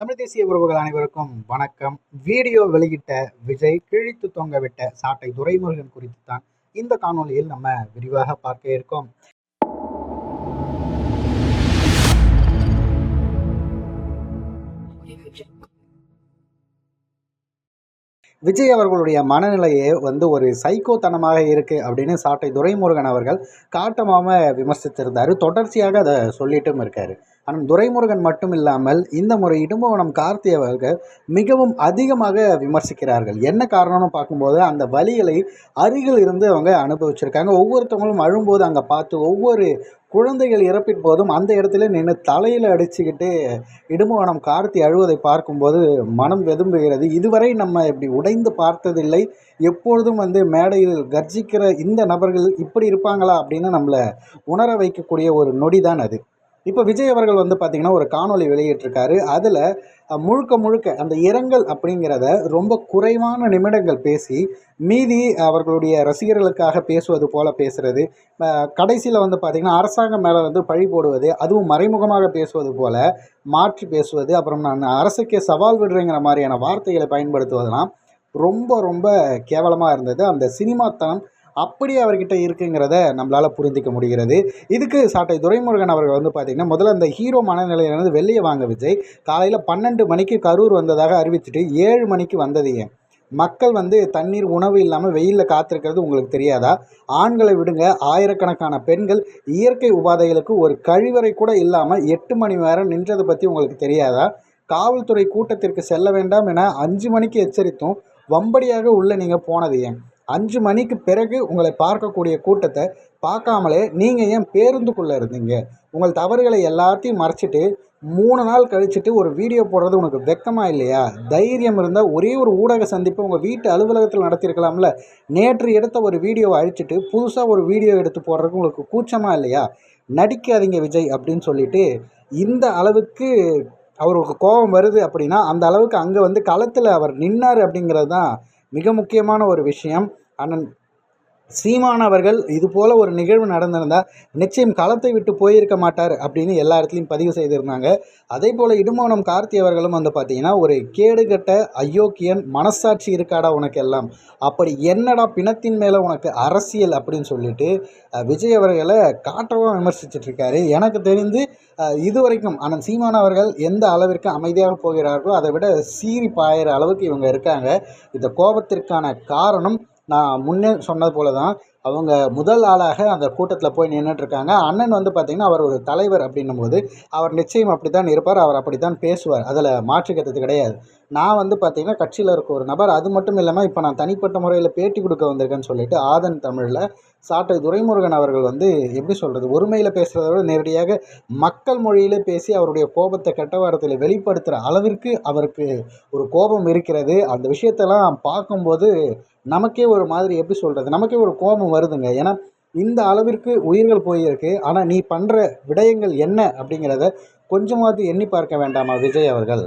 தமிழ் தேசிய உறவுகள் அனைவருக்கும் வணக்கம். வீடியோ வெளியிட்ட விஜய் கிழித்து தொங்கவிட்ட சாட்டை துரைமுருகன் குறித்து தான் இந்த காணொலியில் நம்ம விரிவாக பார்க்க இருக்கோம். விஜய் அவர்களுடைய மனநிலையே வந்து ஒரு சைக்கோத்தனமாக இருக்குது அப்படின்னு சாட்டை துரைமுருகன் அவர்கள் காட்டமாக விமர்சித்திருந்தார். தொடர்ச்சியாக அதை சொல்லிட்டும் இருக்காரு. ஆனால் துரைமுருகன் மட்டும் இல்லாமல் இந்த முறை இடும்பவனம் கார்த்தி அவர்கள் மிகவும் அதிகமாக விமர்சிக்கிறார்கள். என்ன காரணம்னு பார்க்கும்போது அந்த வழிகளை அருகில் இருந்து அவங்க அனுபவிச்சிருக்காங்க. ஒவ்வொருத்தவங்களும் அழும்போது அங்கே பார்த்து ஒவ்வொரு குழந்தைகள் இறப்பின் போதும் அந்த இடத்துல நின்று தலையில் அடிச்சுக்கிட்டு இடும்பவனம் கார்த்தி அழுவதை பார்க்கும்போது மனம் வெதும்புகிறது. இதுவரை நம்ம இப்படி உடைந்து பார்த்ததில்லை. எப்பொழுதும் வந்து மேடையில் கர்ஜிக்கிற இந்த நபர்கள் இப்படி இருப்பாங்களா அப்படின்னு நம்மளை உணர வைக்கக்கூடிய ஒரு நொடி தான் அது. இப்போ விஜய் அவர்கள் வந்து பார்த்திங்கன்னா ஒரு காணொலி வெளியிட்டிருக்காரு. அதில் முழுக்க முழுக்க அந்த இரங்கல் அப்படிங்கிறத ரொம்ப குறைவான நிமிடங்கள் பேசி மீதி அவர்களுடைய ரசிகர்களுக்காக பேசுவது போல் பேசுகிறது கடைசியில் வந்து பார்த்திங்கன்னா அரசாங்கம் மேலே வந்து பழி போடுவது அதுவும் மறைமுகமாக பேசுவது போல் மாற்றி பேசுவது அப்புறம் நான் அரசுக்கே சவால் விடுறேங்கிற மாதிரியான வார்த்தைகளை பயன்படுத்துவதெல்லாம் ரொம்ப ரொம்ப கேவலமாக இருந்தது. அந்த சினிமாத்தனம் அப்படி அவர்கிட்ட இருக்குங்கிறத நம்மளால் புரிஞ்சிக்க முடிகிறது. இதுக்கு சாட்டை துரைமுருகன் அவர்கள் வந்து பார்த்திங்கன்னா முதல்ல அந்த ஹீரோ மனநிலையிலிருந்து வெளியே வாங்க விஜய் காலையில் பன்னெண்டு மணிக்கு கரூர் வந்ததாக அறிவிச்சுட்டு ஏழு மணிக்கு வந்தது ஏன்? மக்கள் வந்து தண்ணீர் உணவு இல்லாமல் வெயிலில் காத்திருக்கிறது உங்களுக்கு தெரியாதா? ஆண்களை விடுங்க ஆயிரக்கணக்கான பெண்கள் இயற்கை உபாதைகளுக்கு ஒரு கழிவறை கூட இல்லாமல் எட்டு மணி நேரம் நின்றதை பற்றி உங்களுக்கு தெரியாதா? காவல்துறை கூட்டத்திற்கு செல்ல வேண்டாம் என அஞ்சு மணிக்கு எச்சரித்தும் வம்படியாக உள்ளே நீங்கள் போனது ஏன்? அஞ்சு மணிக்கு பிறகு உங்களை பார்க்கக்கூடிய கூட்டத்தை பார்க்காமலே நீங்கள் ஏன் பேருந்துக்குள்ளே இருந்தீங்க? உங்கள் தவறுகளை எல்லாத்தையும் மறைச்சிட்டு மூணு நாள் கழிச்சுட்டு ஒரு வீடியோ போடுறது உனக்கு வெக்கமாக இல்லையா? தைரியம் இருந்தால் ஒரே ஒரு ஊடக சந்திப்பு உங்கள் வீட்டு அலுவலகத்தில் நடத்தியிருக்கலாம்ல. நேற்று எடுத்த ஒரு வீடியோவை அழிச்சிட்டு புதுசாக ஒரு வீடியோ எடுத்து போடுறதுக்கு உங்களுக்கு கூச்சமாக இல்லையா? நடிக்காதீங்க விஜய் அப்படின்னு சொல்லிட்டு இந்த அளவுக்கு அவருக்கு கோபம் வருது அப்படின்னா அந்த அளவுக்கு அங்கே வந்து களத்தில் அவர் நின்னார் அப்படிங்கிறது தான் மிக முக்கியமான ஒரு விஷயம். அண்ணன் சீமான் அவர்கள் இது போல் ஒரு நிகழ்வு நடந்திருந்தால் நிச்சயம் களத்தை விட்டு போயிருக்க மாட்டார் அப்படின்னு எல்லா இடத்துலையும் பதிவு செய்திருந்தாங்க. அதே போல் இடுமோனம் கார்த்தி அவர்களும் வந்து பார்த்தீங்கன்னா ஒரு கேடுகட்ட அயோக்கியன் மனசாட்சி இருக்காடா உனக்கு எல்லாம் அப்படி என்னடா பிணத்தின் மேலே உனக்கு அரசியல் அப்படின்னு சொல்லிட்டு விஜய் அவர்களை காட்டவும் விமர்சிச்சுட்டு இருக்காரு எனக்கு தெரிந்து இது வரைக்கும் ஆனால் சீமான் அவர்கள் எந்த அளவிற்கு அமைதியாக போகிறார்களோ அதை விட சீறி பாயிற அளவுக்கு இவங்க இருக்காங்க. இந்த கோபத்திற்கான காரணம் நான் முன்னே சொன்னது போல தான் அவங்க முதல் ஆளாக அந்த கூட்டத்தில் போய் நின்றுட்டுருக்காங்க அண்ணன் வந்து பார்த்திங்கன்னா அவர் ஒரு தலைவர் அப்படின்னும் போது அவர் நிச்சயம் அப்படி தான் இருப்பார் அவர் அப்படி தான் பேசுவார். அதில் மாற்றுக்கிறது கிடையாது. நான் வந்து பார்த்திங்கன்னா கட்சியில் இருக்க ஒரு நபர். அது மட்டும் இல்லாமல் இப்போ நான் தனிப்பட்ட முறையில் பேட்டி கொடுக்க வந்திருக்கேன்னு சொல்லிட்டு ஆதன் தமிழில் சாட்டை துரைமுருகன் அவர்கள் வந்து எப்படி சொல்கிறது ஒருமையில் பேசுகிறத விட நேரடியாக மக்கள் மொழியில் பேசி அவருடைய கோபத்தை கெட்ட வாரத்தில் வெளிப்படுத்துகிற அளவிற்கு அவருக்கு ஒரு கோபம் இருக்கிறது. அந்த விஷயத்தெல்லாம் பார்க்கும்போது நமக்கே ஒரு மாதிரி எப்படி சொல்கிறது நமக்கே ஒரு கோபம் வருதுங்க. ஏன்னா இந்த அளவிற்கு உயிர்கள் போயிருக்கு. ஆனால் நீ பண்ணுற விடயங்கள் என்ன அப்படிங்கிறத கொஞ்சமாவது எண்ணி பார்க்க வேண்டாமா விஜய் அவர்கள்?